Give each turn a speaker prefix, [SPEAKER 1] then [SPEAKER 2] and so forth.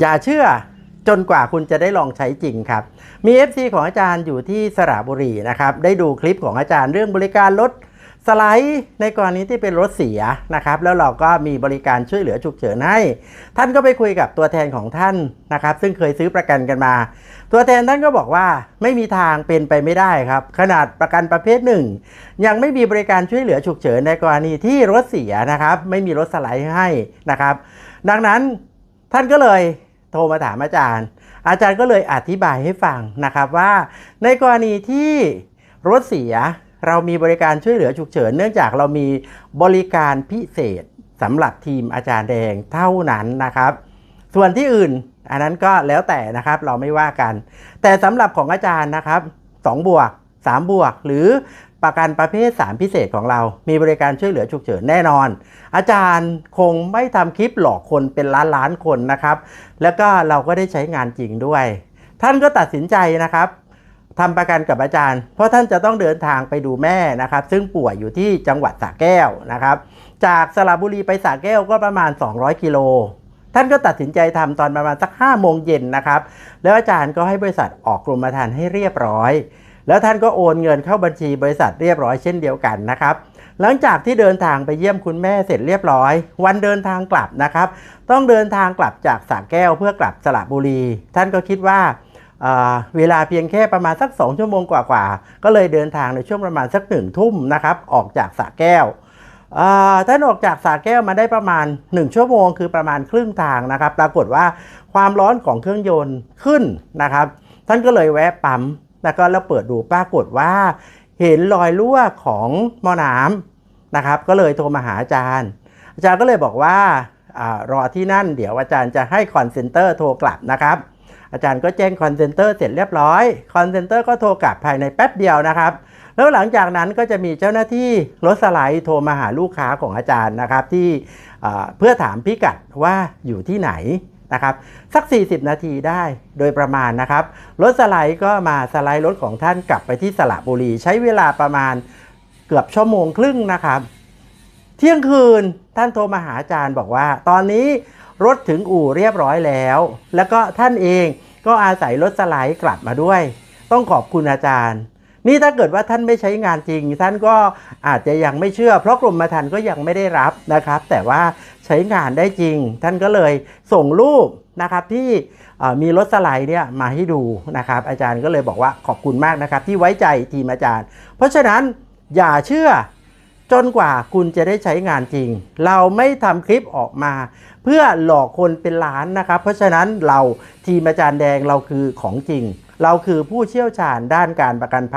[SPEAKER 1] อย่าเชื่อจนกว่าคุณจะได้ลองใช้จริงครับ มี FC ของอาจารย์อยู่ที่สระบุรีนะครับ ได้ดูคลิปของอาจารย์เรื่องบริการรถสไลด์ในกรณีที่เป็นรถเสียนะครับ แล้วเราก็มีบริการช่วยเหลือฉุกเฉินให้ ท่านก็ไปคุยกับตัวแทนของท่านนะครับ ซึ่งเคยซื้อประกันกันมา ตัวแทนท่านก็บอกว่าไม่มีทางเป็นไปไม่ได้ครับ ขนาดประกันประเภทหนึ่ง ยังไม่มีบริการช่วยเหลือฉุกเฉินในกรณีที่รถเสียนะครับ ไม่มีรถสไลด์ให้นะครับ ดังนั้นท่านก็เลย โทรมาถามอาจารย์ อาจารย์ก็เลยอธิบายให้ฟังนะครับว่า ในกรณีที่รถเสียเรามีบริการช่วยเหลือฉุกเฉิน เนื่องจากเรามีบริการพิเศษสำหรับทีมอาจารย์แดงเท่านั้นนะครับ ส่วนที่อื่นอันนั้นก็แล้วแต่นะครับเราไม่ว่ากัน แต่สำหรับของอาจารย์นะครับ2บวก3บวกหรือ ประกันประเภท 3 พิเศษของเรา มีบริการช่วยเหลือฉุกเฉินแน่นอน อาจารย์คงไม่ทำคลิปหลอกคนเป็นล้านล้านคนนะครับ แล้วก็เราก็ได้ใช้งานจริงด้วย ท่านก็ตัดสินใจนะครับทำประกันกับอาจารย์ เพราะท่านจะต้องเดินทางไปดูแม่นะครับ ซึ่งป่วยอยู่ที่จังหวัดสระแก้วนะครับ จากสระบุรีไปสระแก้วก็ประมาณ 200 กิโล ท่านก็ตัดสินใจทำตอนประมาณสัก5โมงเย็นนะครับ แล้วอาจารย์ก็ให้บริษัทออกกรมธรรม์ให้เรียบร้อย แล้วท่านก็โอนเงินเข้าบัญชีบริษัทเรียบร้อยเช่นเดียวกันนะครับ หลังจากที่เดินทางไปเยี่ยมคุณแม่เสร็จเรียบร้อย วันเดินทางกลับนะครับ ต้องเดินทางกลับจากสระแก้วเพื่อกลับสระบุรี ท่านก็คิดว่าเเวลาเพียงแค่ประมาณสัก 2 ชั่วโมงกว่าๆ ก็เลยเดินทางในช่วงประมาณสักหนึ่งทุ่มนะครับ ออกจากสระแก้วท่านออกจากสาแก้วมาได้ประมาณ 1 ชั่วโมง คือประมาณครึ่งทางนะครับ ปรากฏว่าความร้อนของเครื่องยนต์ขึ้นนะครับ ท่านก็เลยแวะปั๊ม แล้วก็แล้วเปิดดูปรากฏว่า เห็นรอยรั่วของหม้อน้ำนะครับ ก็เลยโทรมาหาอาจารย์ อาจารย์ก็เลยบอกว่าอรอที่นั่นเดี๋ยวอาจารย์จะให้คอนเซนเตอร์โทรกลับนะครับ อาจารย์ก็แจ้งคอนเซนเตอร์เสร็จเรียบร้อยคอนเซนเตอร์ก็โทรกลับภายในแป๊บเดียวนะครับแล้วหลังจากนั้นก็จะมีเจ้าหน้าที่รถสไลด์โทรมาหาลูกค้าของอาจารย์นะครับที่เพื่อถามพิกัดว่าอยู่ที่ไหน นะครับสัก 40 นาทีได้โดยประมาณนะครับรถสไลด์ก็มาสไลด์รถของท่านกลับไปที่สระบุรี ใช้เวลาประมาณเกือบชั่วโมงครึ่งนะครับเที่ยงคืนท่านโทรมาหาอาจารย์บอกว่า ตอนนี้รถถึงอู่เรียบร้อยแล้ว แล้วก็ท่านเองก็อาศัยรถสไลด์กลับมาด้วย ต้องขอบคุณอาจารย์ นี่ถ้าเกิดว่าท่านไม่ใช้งานจริง ท่านก็อาจจะยังไม่เชื่อ เพราะกรมธรรม์ก็ยังไม่ได้รับนะครับ แต่ว่าใช้งานได้จริง ท่านก็เลยส่งรูปนะครับที่มีรถสไลด์เนี่ยมาให้ดูนะครับ อาจารย์ก็เลยบอกว่าขอบคุณมากนะครับ ที่ไว้ใจทีมอาจารย์ เพราะฉะนั้นอย่าเชื่อจนกว่าคุณจะได้ใช้งานจริง เราไม่ทำคลิปออกมา เพื่อหลอกคนเป็นล้านนะครับ เพราะฉะนั้นเราทีมอาจารย์แดงเราคือของจริง เราคือผู้เชี่ยวชาญด้านการประกันภัย